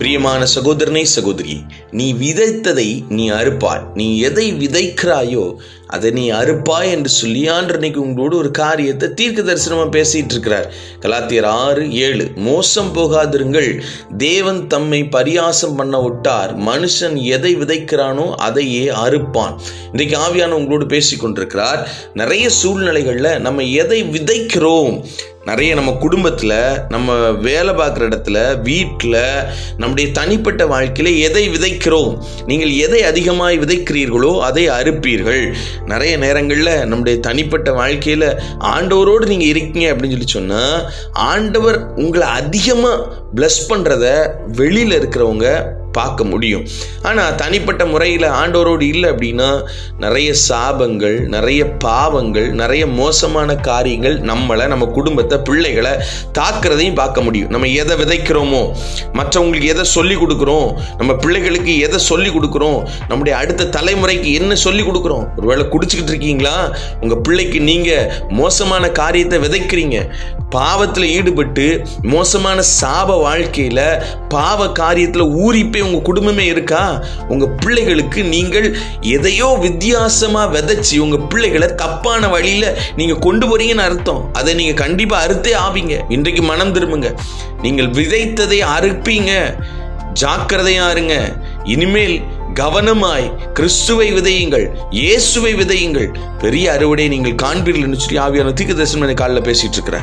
பிரியமான சகோதரனே சகோதரி நீ விதைத்ததை நீ அறுப்பாய். நீ எதை விதைக்கிறாயோ அதை நீ அறுப்பாய் என்று சொல்லி ஆண்டனைக்கு உங்களோடு ஒரு காரியத்தை தீர்க்க தரிசனமாக பேசிட்டு இருக்கிறார். கலாத்தியர் ஆறு ஏழு மோசம் போகாதிருங்கள். தேவன் தம்மை பரியாசம் பண்ண விட்டார். மனுஷன் எதை விதைக்கிறானோ அதையே அறுப்பான். இன்றைக்கு ஆவியான உங்களோடு பேசிக் கொண்டிருக்கிறார் நிறைய சூழ்நிலைகளில் நம்ம எதை விதைக்கிறோம்? நிறைய நம்ம குடும்பத்தில் நம்ம வேலை பார்க்குற இடத்துல வீட்டில் நம்முடைய தனிப்பட்ட வாழ்க்கையில் எதை விதைக்கிறோம்? நீங்கள் எதை அதிகமாய் விதைக்கிறீர்களோ அதை அறுப்பீர்கள். நிறைய நேரங்களில் நம்முடைய தனிப்பட்ட வாழ்க்கையில் ஆண்டவரோடு நீங்கள் இருக்கீங்க அப்படின்னு சொல்லி சொன்னால் ஆண்டவர் உங்களை அதிகமாக ப்ளஸ் பண்ணுறத வெளியில் இருக்கிறவங்க பார்க்க முடியும். ஆனால் தனிப்பட்ட முறையில் ஆண்டவரோடு இல்லை அப்படின்னா நிறைய சாபங்கள் நிறைய பாவங்கள் நிறைய மோசமான காரியங்கள் நம்மளை நம்ம குடும்பத்தை பிள்ளைகளை தாக்குறதையும் பார்க்க முடியும். நம்ம எதை விதைக்கிறோமோ மற்றவங்களுக்கு எதை சொல்லி கொடுக்குறோம் நம்ம பிள்ளைகளுக்கு எதை சொல்லி கொடுக்குறோம் நம்முடைய அடுத்த தலைமுறைக்கு என்ன சொல்லி கொடுக்குறோம்? ஒருவேளை குடிச்சுக்கிட்டு இருக்கீங்களா? உங்கள் பிள்ளைக்கு நீங்கள் மோசமான காரியத்தை விதைக்கிறீங்க. பாவத்தில் ஈடுபட்டு மோசமான சாப வாழ்க்கையில் பாவ காரியத்தில் ஊறிப்பே உங்கள் குடும்பமே இருக்கா? உங்கள் பிள்ளைகளுக்கு நீங்கள் எதையோ வித்தியாசமாக விதைச்சி உங்கள் பிள்ளைகளை தப்பான வழியில் நீங்கள் கொண்டு போறீங்கன்னு அர்த்தம். அதை நீங்கள் கண்டிப்பாக அறுத்தே ஆவீங்க. இன்றைக்கு மனம் திரும்புங்க. நீங்கள் விதைத்ததை அறுப்பீங்க. ஜாக்கிரதையாக இருங்க. இனிமேல் கவனமாய் கிறிஸ்துவை விதையுங்கள். இயேசுவை விதையுங்கள். பெரிய அறுவடை நீங்கள் காண்பீர்கள் சொல்லி ஆவியான தீர்க்க தரிசனம் காலில் பேசிட்டு இருக்கிறேன்